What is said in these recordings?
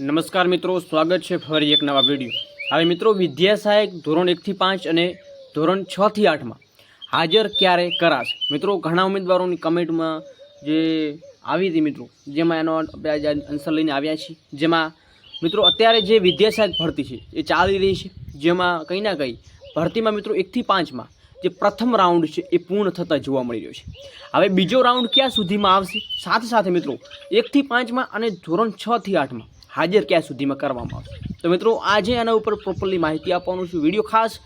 નમસ્કાર મિત્રો, સ્વાગત છે ફરી એક નવા વીડિયો. હવે મિત્રો વિદ્યા સહાયક ધોરણ એકથી પાંચ અને ધોરણ છથી આઠમાં હાજર ક્યારે કરાશે? મિત્રો, ઘણા ઉમેદવારોની કમેન્ટમાં જે આવી હતી મિત્રો, જેમાં એનો આપણે આન્સર લઈને આવ્યા છીએ. જેમાં મિત્રો, અત્યારે જે વિદ્યા સહાયક ભરતી છે, એ ચાલી રહી છે. જેમાં કંઈ ના કંઈ, ભરતીમાં મિત્રો, એકથી પાંચમાં જે પ્રથમ રાઉન્ડ છે, એ પૂર્ણ થતાં જોવા મળી રહ્યો છે. હવે બીજો રાઉન્ડ ક્યાં સુધીમાં આવશે? સાથે સાથે મિત્રો, એકથી પાંચમાં અને ધોરણ છથી આઠમાં હાજર ક્યાં સુધીમાં કરવામાં આવશે? તો મિત્રો, આજે આના ઉપર પ્રોપરલી માહિતી આપવાનું છે. વીડિયો ખાસ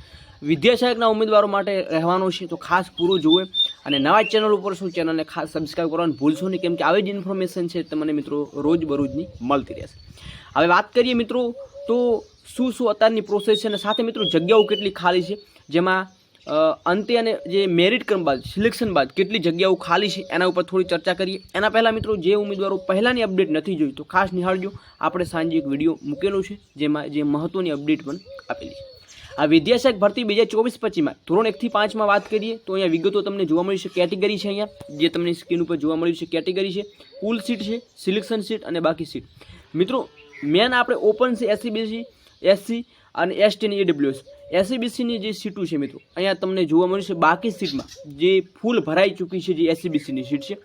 વિદ્યાસહાયકના ઉમેદવારો માટે રહેવાનો છે, તો ખાસ પૂરું જુએ અને નવા ચેનલ ઉપર શું, ચેનલને ખાસ સબસ્ક્રાઈબ કરવાનું ભૂલશો નહીં, કેમ કે આવી જ ઇન્ફોર્મેશન છે, તમને મિત્રો રોજબરોજની મળતી રહેશે. હવે વાત કરીએ મિત્રો, તો શું શું અત્યારની પ્રોસેસ છે, અને સાથે મિત્રો જગ્યાઓ કેટલી ખાલી છે, જેમાં અંતે અને જે મેરિટ ક્રમ બાદ સિલેક્શન બાદ કેટલી જગ્યાઓ ખાલી છે, એના ઉપર થોડી ચર્ચા કરીએ. એના પહેલાં મિત્રો, જે ઉમેદવારો પહેલાંની અપડેટ નથી જોઈ, તો ખાસ નિહાળજો. આપણે સાંજે એક વીડિયો મૂકેલો છે, જેમાં જે મહત્ત્વની અપડેટ પણ આપેલી છે. આ વિદ્યાશાખ ભરતી બે હજાર ચોવીસ પચીસમાં, ધોરણ એકથી પાંચમાં વાત કરીએ, તો અહીંયા વિગતો તમને જોવા મળી છે કેટેગરી છે અહીંયા. જે તમને સ્ક્રીન ઉપર જોવા મળ્યું છે કેટેગરી છે. કુલ સીટ છે સિલેક્શન સીટ અને બાકી સીટ મિત્રો મેન આપણે ઓપન છે એસસીબીસી એસસી અને એસટી અને ઈડબ્લ્યુએસ એસસીબીસીની જે સીટો છે મિત્રો, અહીંયા તમને જોવા મળ્યું છે બાકી સીટમાં જે ફૂલ ભરાઈ ચૂકી છે જે એસસીબીસીની સીટ છે.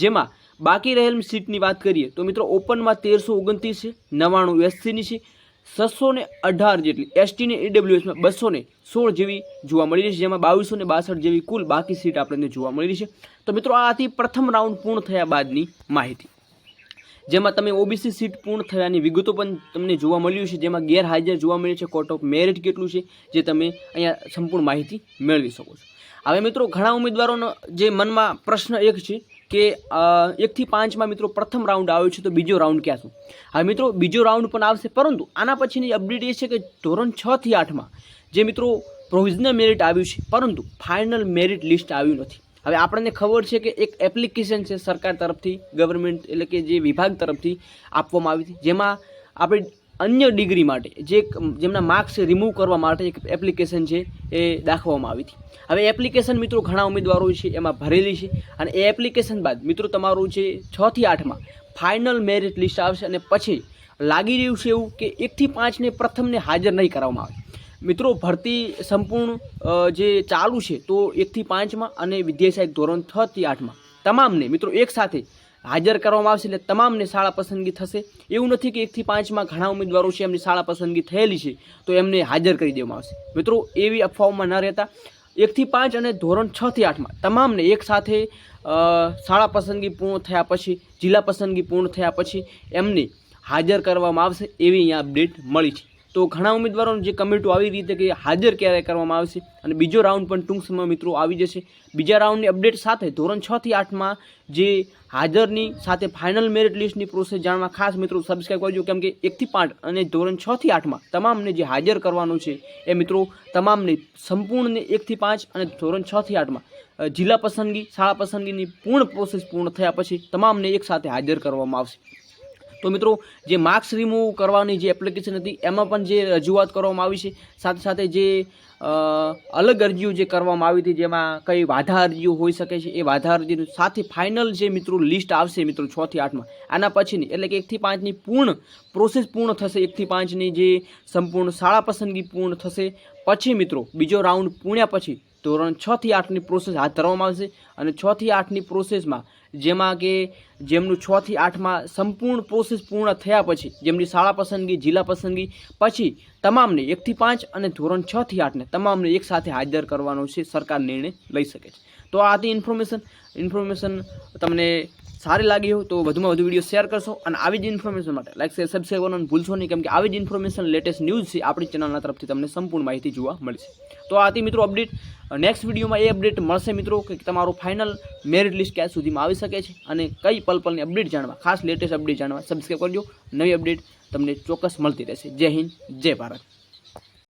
જેમાં બાકી રહેલ સીટની વાત કરીએ તો મિત્રો ઓપનમાં તેરસો ઓગણત્રીસ છે, નવ્વાણું એસસીની છે, છસો ને અઢાર જેટલી એસટી ને ઈડબ્લ્યુએસમાં બસો ને સોળ જેવી જોવા મળી રહી છે, જેમાં બાવીસો ને બાસઠ જેવી કુલ બાકી સીટ આપણને જોવા મળી રહી છે. તો મિત્રો આ હતી પ્રથમ રાઉન્ડ પૂર્ણ થયા બાદની માહિતી. જેમાં તમે ઓબીસી સીટ પૂર્ણ થયાની વિગતો પણ તમને જોવા મળ્યું છે, જેમાં ગેરહાજર જોવા મળ્યું છે કોર્ટ ઓફ મેરિટ કેટલું છે, જે તમે અહીંયા સંપૂર્ણ માહિતી મેળવી શકો છો. હવે મિત્રો, ઘણા ઉમેદવારોનો જે મનમાં પ્રશ્ન એક છે કે એકથી પાંચમાં મિત્રો પ્રથમ રાઉન્ડ આવ્યો છે તો બીજો રાઉન્ડ ક્યાં શું હવે મિત્રો, બીજો રાઉન્ડ પણ આવશે, પરંતુ આના પછીની અપડેટ એ છે કે ધોરણ છ થી આઠમાં જે મિત્રો પ્રોવિઝનલ મેરિટ આવ્યું છે, પરંતુ ફાઇનલ મેરિટ લિસ્ટ આવ્યું નથી. હવે આપણને ખબર છે કે એક એપ્લિકેશન છે સરકાર તરફથી ગવર્મેન્ટ એટલે કે જે વિભાગ તરફથી આપવામાં આવી હતી, જેમાં આપણે અન્ય ડિગ્રી માટે જે જેમના માર્ક્સ રિમૂવ કરવા માટે એક એપ્લિકેશન છે એ દાખવવામાં આવી હતી. હવે એપ્લિકેશન મિત્રો ઘણા ઉમેદવારો છે એમાં ભરેલી છે અને એ એપ્લિકેશન બાદ મિત્રો તમારું છે છથી આઠમાં ફાઇનલ મેરિટ લિસ્ટ આવશે અને પછી લાગી રહ્યું છે એવું કે એકથી પાંચને પ્રથમને હાજર નહીં કરવામાં આવે. મિત્રો, ભરતી સંપૂર્ણ જે ચાલુ છે, તો એકથી પાંચમાં અને વિદ્યાસહાયક ધોરણ છ થી આઠમાં. તમામને, મિત્રો, એક સાથે હાજર કરવામાં આવશે એટલે તમામને શાળા પસંદગી થશે. એવું નથી કે એકથી પાંચમાં ઘણા ઉમેદવારો છે, એમની શાળા પસંદગી થયેલી છે, તો એમને હાજર કરી દેવામાં આવશે. મિત્રો, એવી અફવાઓમાં ન રહેતા. એકથી પાંચ અને ધોરણ છ થી આઠમાં તમામને એક સાથે શાળા પસંદગી પૂર્ણ થયા પછી, જિલ્લા પસંદગી પૂર્ણ થયા પછી એમને હાજર કરવામાં આવશે એવી અહીંયા અપડેટ મળી છે. તો ઘણા ઉમેદવારોની જે કમેન્ટો આવી રીતે કે હાજર ક્યારે કરવામાં આવશે અને બીજો રાઉન્ડ પણ ટૂંક સમયમાં મિત્રો આવી જશે. બીજા રાઉન્ડની અપડેટ સાથે ધોરણ છ થી આઠમાં જે હાજરની સાથે ફાઇનલ મેરિટ લિસ્ટની પ્રોસેસ જાણવા ખાસ મિત્રો સબસ્ક્રાઈબ કરજો. કેમ કે એકથી પાંચ અને ધોરણ છ થી આઠમાં તમામને જે હાજર કરવાનું છે એ મિત્રો તમામને સંપૂર્ણ એકથી પાંચ અને ધોરણ છ થી આઠમાં જિલ્લા પસંદગી, શાળા પસંદગીની પૂર્ણ પ્રોસેસ પૂર્ણ થયા પછી તમામને એકસાથે હાજર કરવામાં આવશે. તો મિત્રો, જે માર્ક્સ રિમૂવ કરવાની જે એપ્લિકેશન હતી, એમાં પણ જે રજૂઆત કરવામાં આવી છે, સાથે સાથે જે અલગ અરજીઓ જે કરવામાં આવી હતી, જેમાં કઈ વાધા અરજીઓ હોઈ શકે છે, એ વાધા અરજીનું સાથે ફાઇનલ જે મિત્રો લિસ્ટ આવશે મિત્રો છ થી આઠમાં, આના પછીની, એટલે કે એકથી પાંચની પૂર્ણ પ્રોસેસ પૂર્ણ થશે એકથી પાંચની જે સંપૂર્ણ શાળા પસંદગી પૂર્ણ થશે. પછી મિત્રો, બીજો રાઉન્ડ પૂર્ણ્યા પછી ધોરણ છ થી આઠની પ્રોસેસ હાથ ધરવામાં આવશે, અને છ થી આઠની પ્રોસેસમાં જેમાં કે જેમનું છ થી આઠમાં સંપૂર્ણ પ્રોસેસ પૂર્ણ થયા પછી, જેમની શાળા પસંદગી, જિલ્લા પસંદગી, પછી તમામને એકથી પાંચ અને ધોરણ છ થી આઠને તમામને એક સાથે હાજર કરવાનો છે, સરકાર નિર્ણય લઈ શકે છે. તો આ હતી ઇન્ફોર્મેશન ઇન્ફોર્મેશન તમને સારી લાગી હોય તો વધુમાં વધુ વીડિયો શેર કરશો અને આવી જ ઇન્ફોર્મેશન માટે લાઈક શેર સબસ્ક્રાઈબ કરવાનું ભૂલશો નહીં, કેમ કે આવી જ ઇન્ફોર્મેશન લેટેસ્ટ ન્યૂઝ છે, આપણી ચેનલના તરફથી તમને સંપૂર્ણ માહિતી જોવા મળશે. તો આ હતી મિત્રો અપડેટ નેક્સ્ટ વિડીયોમાં એ અપડેટ મળશે મિત્રો, કે તમારું ફાઇનલ મેરિટ લિસ્ટ ક્યાં સુધીમાં આવી શકે છે અને કઈ પલ પલની અપડેટ જાણવા, ખાસ લેટેસ્ટ અપડેટ જાણવા સબસ્ક્રાઈબ કરજો. નવી અપડેટ તમને ચોક્કસ મળતી રહેશે. જય હિન્દ, જય ભારત.